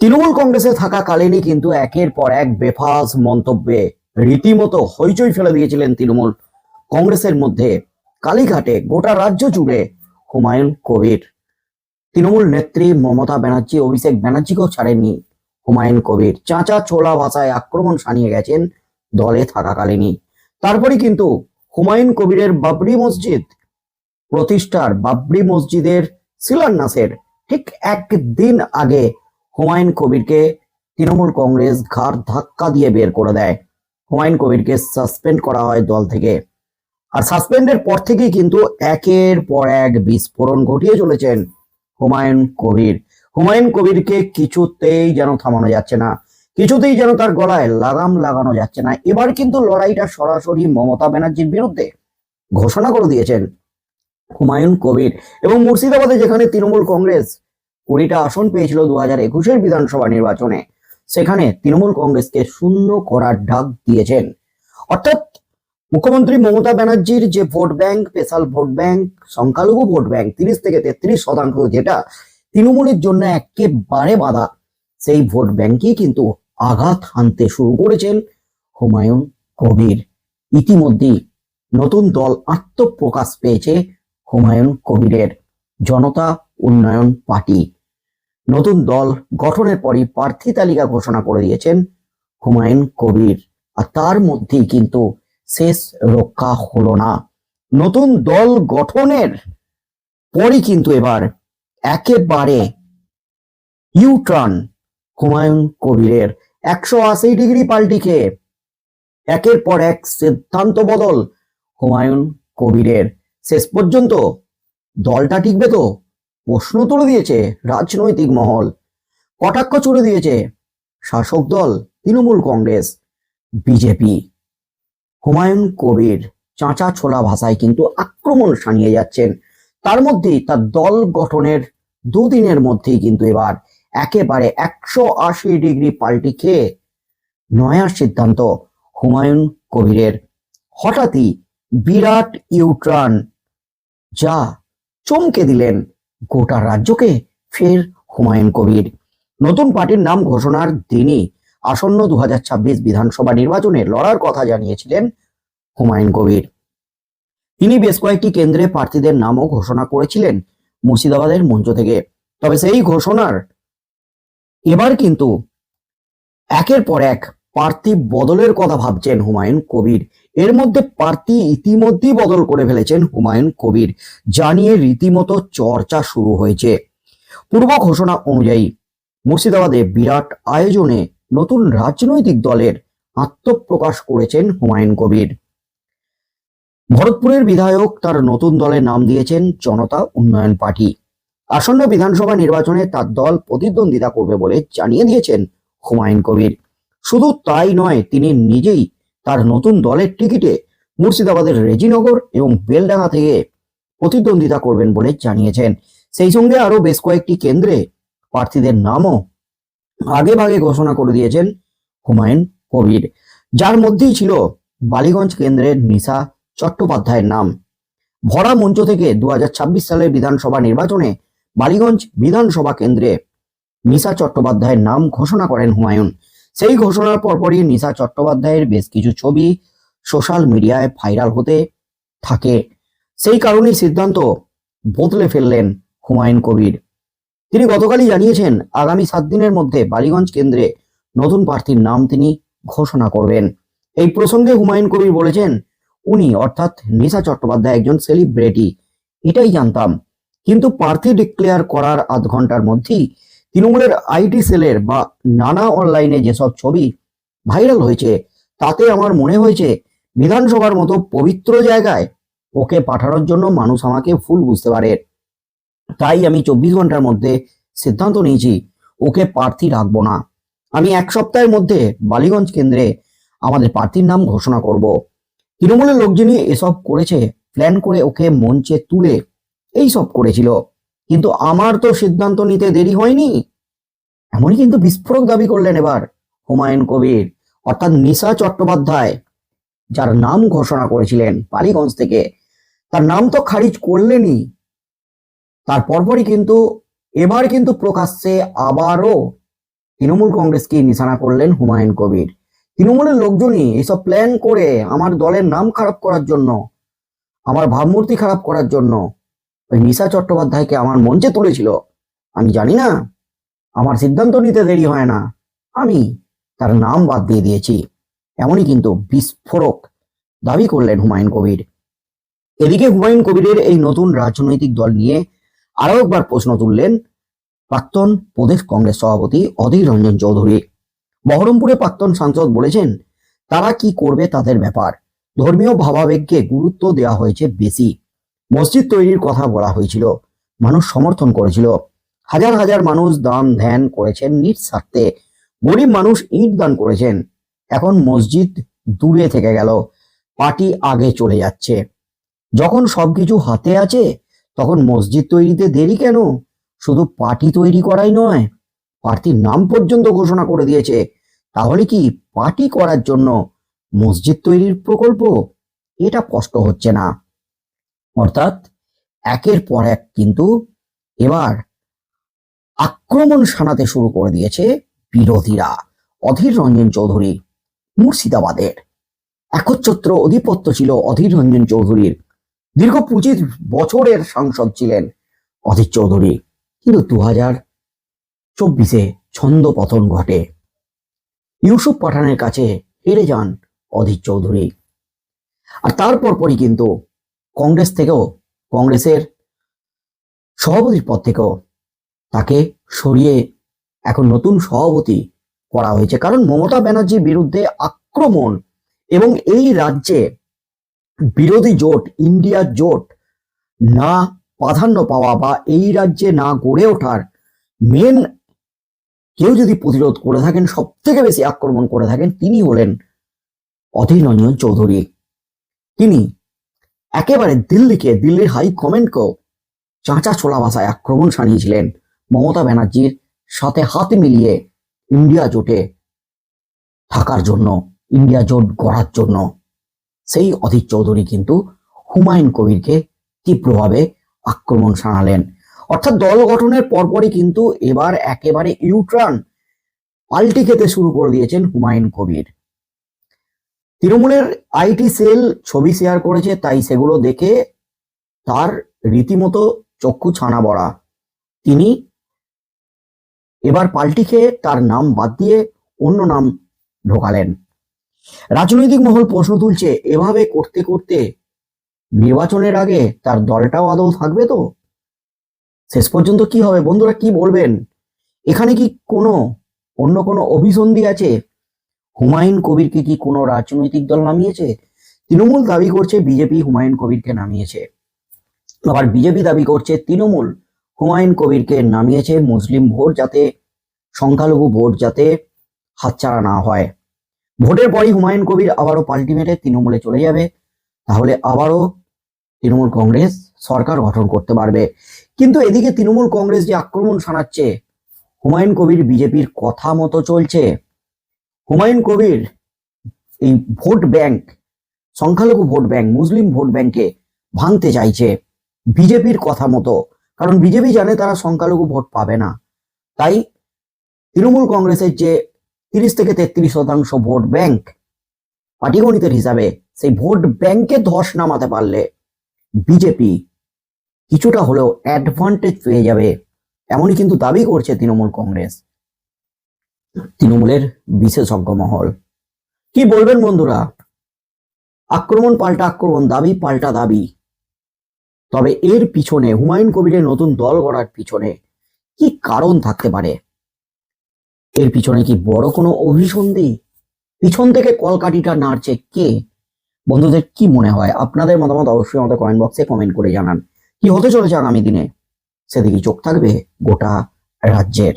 তৃণমূল কংগ্রেসে থাকাকালীনই কিন্তু একের পর এক বেফাস মন্তব্যে রীতিমতো হইচই ফেলে দিয়েছিলেন তৃণমূল কংগ্রেসের মধ্যে। কালীঘাটে গোটা রাজ্য জুড়ে হুমায়ুন কবির। তৃণমূল নেত্রী মমতা ব্যানার্জি, অভিষেক ব্যানার্জিকেও ছাড়েননি হুমায়ুন কবির। চাঁচা ছোলা ভাষায় আক্রমণ সানিয়ে গেছেন দলে থাকাকালীনই। তারপরে কিন্তু হুমায়ুন কবিরের বাবরি মসজিদ প্রতিষ্ঠার বাবরি মসজিদের শিলান্যাসের ঠিক একদিন আগে হুমায়ুন কবিরকে তৃণমূল কংগ্রেস ঘাড় ধাক্কা দিয়ে বের করে দেয়। হুমায়ুন কবিরকে সাসপেন্ড করা হয় দল থেকে। আর সাসপেন্ডের পর থেকেই কিন্তু একের পর এক বিস্ফোরণ ঘটিয়ে চলেছেন হুমায়ুন কবির। হুমায়ুন কবিরকে কিছুতেই যেন থামানো যাচ্ছে না। কিছুতেই যেন তার গলায় লাগাম লাগানো যাচ্ছে না। এবার কিন্তু লড়াইটা সরাসরি মমতা ব্যানার্জির বিরুদ্ধে ঘোষণা করে দিয়েছেন হুমায়ুন কবির। এবং মুর্শিদাবাদে যেখানে তৃণমূল কংগ্রেস কুড়িটা আসন পেয়েছিল দু হাজার একুশের বিধানসভা নির্বাচনে। সেখানে তৃণমূল কংগ্রেসকে শূন্য করার ডাক দিয়েছেন। অর্থাৎ মুখ্যমন্ত্রী মমতা ব্যানার্জির যে vote bank, special vote bank, সংখ্যালঘু ভোট ব্যাংক, তিরিশ থেকে তেত্রিশ শতাংশ যেটা তৃণমূলের জন্য একেবারে বাধা, সেই ভোট ব্যাংকেই কিন্তু আঘাত হানতে শুরু করেছেন হুমায়ুন কবির। ইতিমধ্যেই নতুন দল আত্মপ্রকাশ পেয়েছে হুমায়ুন কবিরের জনতা উন্নয়ন পার্টি। নতুন দল গঠনের পরই প্রার্থী তালিকা ঘোষণা করে দিয়েছেন হুমায়ুন কবির। আর তার মধ্যেই কিন্তু শেষ রক্ষা হলো না। নতুন দল গঠনের পরই কিন্তু এবার একেবারে ইউটার্ন হুমায়ুন কবিরের। একশো আশি ডিগ্রি পাল্টিকে একের পর এক সিদ্ধান্ত বদল হুমায়ুন কবিরের। শেষ পর্যন্ত দলটা টিকবে তো? প্রশ্ন তুলে দিয়েছে রাজনৈতিক মহল, কটাক্ষ চড়ে দিয়েছে শাসক দল, তৃণমূল কংগ্রেস, বিজেপি। হুমায়ুন কবির চাঁচা ছোলা ভাষায় কিন্তু আক্রমণ সানিয়ে যাচ্ছেন। তার মধ্যেই তার দল গঠনের দুদিনের মধ্যেই কিন্তু এবার একেবারে একশো আশি ডিগ্রি পাল্টি খেয়ে নয়ার সিদ্ধান্ত হুমায়ুন কবিরের। হঠাৎই বিরাট ইউট্রান যা চমকে দিলেন গোটা রাজ্যকে ফের হুমায়ুন কবির। নতুন পার্টির নাম ঘোষণার দিনই আসন্ন দু বিধানসভা নির্বাচনে লড়ার কথা জানিয়েছিলেন হুমায়ুন কবির। তিনি বেশ কয়েকটি কেন্দ্রে প্রার্থীদের নামও ঘোষণা করেছিলেন মুর্শিদাবাদের মঞ্চ থেকে। তবে সেই ঘোষণার এবার কিন্তু একের পর এক প্রার্থী বদলের কথা ভাবছেন হুমায়ুন কবির। এর মধ্যে প্রার্থী ইতিমধ্যেই বদল করে ফেলেছেন হুমায়ুন কবির জানিয়ে রীতিমতো চর্চা শুরু হয়েছে। পূর্ব ঘোষণা অনুযায়ী, মুর্শিদাবাদে বিরাট আয়োজনে নতুন রাজনৈতিক দলের আত্মপ্রকাশ করেছেন হুমায়ুন কবির। ভরতপুরের বিধায়ক তার নতুন দলের নাম দিয়েছেন জনতা উন্নয়ন পার্টি। আসন্ন বিধানসভা নির্বাচনে তার দল প্রতিদ্বন্দ্বিতা করবে বলে জানিয়ে দিয়েছেন হুমায়ুন কবির। শুধু তাই নয়, তিনি নিজেই তার নতুন দলের টিকিটে মুর্শিদাবাদের রেজিনগর এবং বেলডাঙ্গা থেকে প্রতিদ্বন্দ্বিতা করবেন বলে জানিয়েছেন। সেই সঙ্গে আরও বেশ কয়েকটি কেন্দ্রে প্রার্থীদের নামও আগে ভাগে ঘোষণা করে দিয়েছেন হুমায়ুন কবির। যার মধ্যেই ছিল বালিগঞ্জ কেন্দ্রের নিশা চট্টোপাধ্যায়ের নাম। ভরা মঞ্চ থেকে দু হাজার ছাব্বিশ সালের বিধানসভা নির্বাচনে বালিগঞ্জ বিধানসভা কেন্দ্রে নিশা চট্টোপাধ্যায়ের নাম ঘোষণা করেন হুমায়ুন। সেই ঘোষণার পরপরই নিশা চট্টোপাধ্যায়ের বেশ কিছু ছবি সোশ্যাল মিডিয়ায় ভাইরাল হতে থাকে। সেই কারণেই সিদ্ধান্ত বদলে ফেললেন হুমায়ুন কবির। তিনি গতকালই জানিয়েছেন, আগামী সাত দিনের মধ্যে বালিগঞ্জ কেন্দ্রে নতুন প্রার্থীর নাম তিনি ঘোষণা করবেন। এই প্রসঙ্গে হুমায়ুন কবির বলেছেন, উনি অর্থাৎ নিশা চট্টোপাধ্যায় একজন সেলিব্রিটি এটাই জানতাম। কিন্তু প্রার্থী ডিক্লেয়ার করার আধ ঘণ্টার মধ্যেই তৃণমূলের আইটি সেলের বা নানা অনলাইনে যেসব ছবি ভাইরাল হয়েছে, তাতে আমার মনে হয়েছে বিধানসভার মতো পবিত্র জায়গায় ওকে পাঠানোর জন্য মানুষ আমাকে ফুল বুঝতে পারে। তাই আমি চব্বিশ ঘণ্টার মধ্যে সিদ্ধান্ত নিয়েছি, ওকে প্রার্থী রাখব না। আমি এক সপ্তাহের মধ্যে বালিগঞ্জ কেন্দ্রে আমাদের প্রার্থীর নাম ঘোষণা করব। তৃণমূলের লোকজনই এসব করেছে প্ল্যান করে ওকে মঞ্চে তুলে এই সব করেছিল। কিন্তু আমার তো সিদ্ধান্ত নিতে দেরি হয়নি। এমনই কিন্তু বিস্ফোরক দাবি করলেন এবার হুমায়ুন কবির, অর্থাৎ নিশা চট্টোপাধ্যায়, যার নাম ঘোষণা করেছিলেন পালিগঞ্জ থেকে। তার নাম তো খারিজ করলেনই। তার পরপরই কিন্তু, এবার কিন্তু প্রকাশ্যে আবারও তৃণমূল কংগ্রেসকে নিশানা করলেন হুমায়ুন কবির। তৃণমূলের লোকজনই এসব প্ল্যান করে আমার দলের নাম খারাপ করার জন্য, আমার ভাবমূর্তি খারাপ করার জন্য ওই নিশা চট্টোপাধ্যায়কে আমার মঞ্চে তুলেছিল। আমি জানি না, আমার সিদ্ধান্ত নিতে দেরি হয় না। আমি তার নাম বাদ দিয়ে দিয়েছি। এমনই কিন্তু বিস্ফোরক দাবি করলেন হুমায়ুন কবির। এদিকে হুমায়ুন কবিরের এই নতুন রাজনৈতিক দল নিয়ে আরও একবার প্রশ্ন তুললেন প্রাক্তন প্রদেশ কংগ্রেস সভাপতি অধীর রঞ্জন চৌধুরী। বহরমপুরে প্রাক্তন সাংসদ বলেছেন, তারা কি করবে তাদের ব্যাপার? ধর্মীয় ভাবাবেগকে গুরুত্ব দেওয়া হয়েছে বেশি। মসজিদ তৈরির কথা বলা হয়েছিল। মানুষ সমর্থন করেছিল। হাজার হাজার মানুষ দান ধ্যান করেছেন নিজ স্বার্থে। গরিব মানুষ ইট দান করেছেন। এখন মসজিদ দূরে থেকে গেল। পার্টি আগে চলে যাচ্ছে। যখন সবকিছু হাতে আছে, তখন মসজিদ তৈরিতে দেরি কেন? শুধু পার্টি তৈরি করাই নয় প্রার্থীর নাম পর্যন্ত ঘোষণা করে দিয়েছে। তাহলে কি পার্টি করার জন্য মসজিদ তৈরির প্রকল্প? এটা কষ্ট হচ্ছে না। অর্থাৎ একের পর এক কিন্তু এবার আক্রমণ শানাতে শুরু করে দিয়েছে বিরোধীরা। অধীর রঞ্জন চৌধুরী মুর্শিদাবাদের একচ্ছত্র অধিপত্য ছিল অধীর রঞ্জন চৌধুরীর। দীর্ঘ পঁচিশ বছরের সাংসদ ছিলেন অধীর চৌধুরী। কিন্তু দু হাজার চব্বিশে ছন্দ পতন ঘটে। ইউসুফ পাঠানের কাছে হেরে যান অধীর চৌধুরী। আর তারপর পরই কিন্তু কংগ্রেস থেকেও, কংগ্রেসের সভাপতির পদ থেকেও তাকে সরিয়ে এখন নতুন সভাপতি করা হয়েছে। কারণ মমতা ব্যানার্জির বিরুদ্ধে আক্রমণ এবং এই রাজ্যে বিরোধী জোট, ইন্ডিয়া জোট না প্রাধান্য পাওয়া বা এই রাজ্যে না গড়ে ওঠার মেন কেউ যদি প্রতিরোধ করে থাকেন সব থেকে বেশি আক্রমণ করে থাকেন, তিনি হলেন অধীর রঞ্জন চৌধুরী। তিনি একেবারে দিল্লিকে দিল্লির হাই কমেন্টকেও চাঁচা ছোলা ভাষায় আক্রমণ সানিয়েছিলেন মমতা ব্যানার্জির সাথে হাত মিলিয়ে ইন্ডিয়া জোটে থাকার জন্য, ইন্ডিয়া জোট গড়ার জন্য। সেই অধীর চৌধুরী কিন্তু হুমায়ুন কবিরকে তীব্রভাবে আক্রমণ শানালেন। অর্থাৎ দল গঠনের পরপরই কিন্তু এবার একেবারে ইউট্রান পাল্টি খেতে শুরু করে দিয়েছেন হুমায়ুন কবির। তৃণমূলের আইটি সেল ছবি শেয়ার করেছে, তাই সেগুলো দেখে তার রীতিমতো চক্ষু ছানা বড়া। তিনি এবার পাল্টি খেয়ে তার নাম বাদ দিয়ে অন্য নাম ঢোকালেন। রাজনৈতিক মহল প্রশ্ন তুলছে, এভাবে করতে করতে নির্বাচনের আগে তার দলটাও আদৌ থাকবে তো? শেষ পর্যন্ত কি হবে? বন্ধুরা কি বলবেন? এখানে কি কোনো, অন্য কোনো অভিসন্ধি আছে? হুমায়ুন কবিরকে কি কোনো রাজনৈতিক দল নামিয়েছে? তৃণমূল দাবি করছে বিজেপি হুমায়ুন কবিরকে নামিয়েছে। আবার বিজেপি দাবি করছে তৃণমূল হুমায়ুন কবিরকে নামিয়েছে মুসলিম ভোট যাতে, সংখ্যালঘু ভোট যাতে হাতছাড়া না হয়। ভোটের পরই হুমায়ুন কবির আবারও পাল্টি মেরে তৃণমূলে চলে যাবে। তাহলে আবারও তৃণমূল কংগ্রেস সরকার গঠন করতে পারবে। কিন্তু এদিকে তৃণমূল কংগ্রেস যে আক্রমণ শানাচ্ছে, হুমায়ুন কবির বিজেপির কথা মতো চলছে। হুমায়ুন কবির এই ভোট ব্যাংক, সংখ্যালঘু ভোট ব্যাংক, মুসলিম ভোট ব্যাংকে ভাঙতে চাইছে বিজেপির কথা মতো। কারণ বিজেপি জানে তারা সংখ্যালঘু ভোট পাবে না। তাই তৃণমূল কংগ্রেসের যে তিরিশ থেকে তেত্রিশ শতাংশ ভোট ব্যাংক পাটিগণিতের হিসাবে, সেই ভোট ব্যাংকে ধস নামাতে পারলে বিজেপি কিছুটা হলেও অ্যাডভান্টেজ পেয়ে যাবে, এমনই কিন্তু দাবি করছে তৃণমূল কংগ্রেস। তৃণমূলের বিশেষজ্ঞ মহল কি বলবেন বন্ধুরা? আক্রমণ পাল্টা আক্রমণ, দাবি পাল্টা দাবি। তবে এর পিছনে, হুমায়ুন কবিরের নতুন দল গড়ার পিছনে কি কারণ থাকতে পারে? এর পিছনে কি বড় কোনো অভিসন্ধি? পিছন থেকে কলকাঠিটা নাড়ছে কে? বন্ধুদের কি মনে হয়? আপনাদের মতামত অবশ্যই আমাদের কমেন্ট বক্সে কমেন্ট করে জানান। কি হতে চলেছে আগামী দিনে? সেদিকে চোখ থাকবে গোটা রাজ্যের।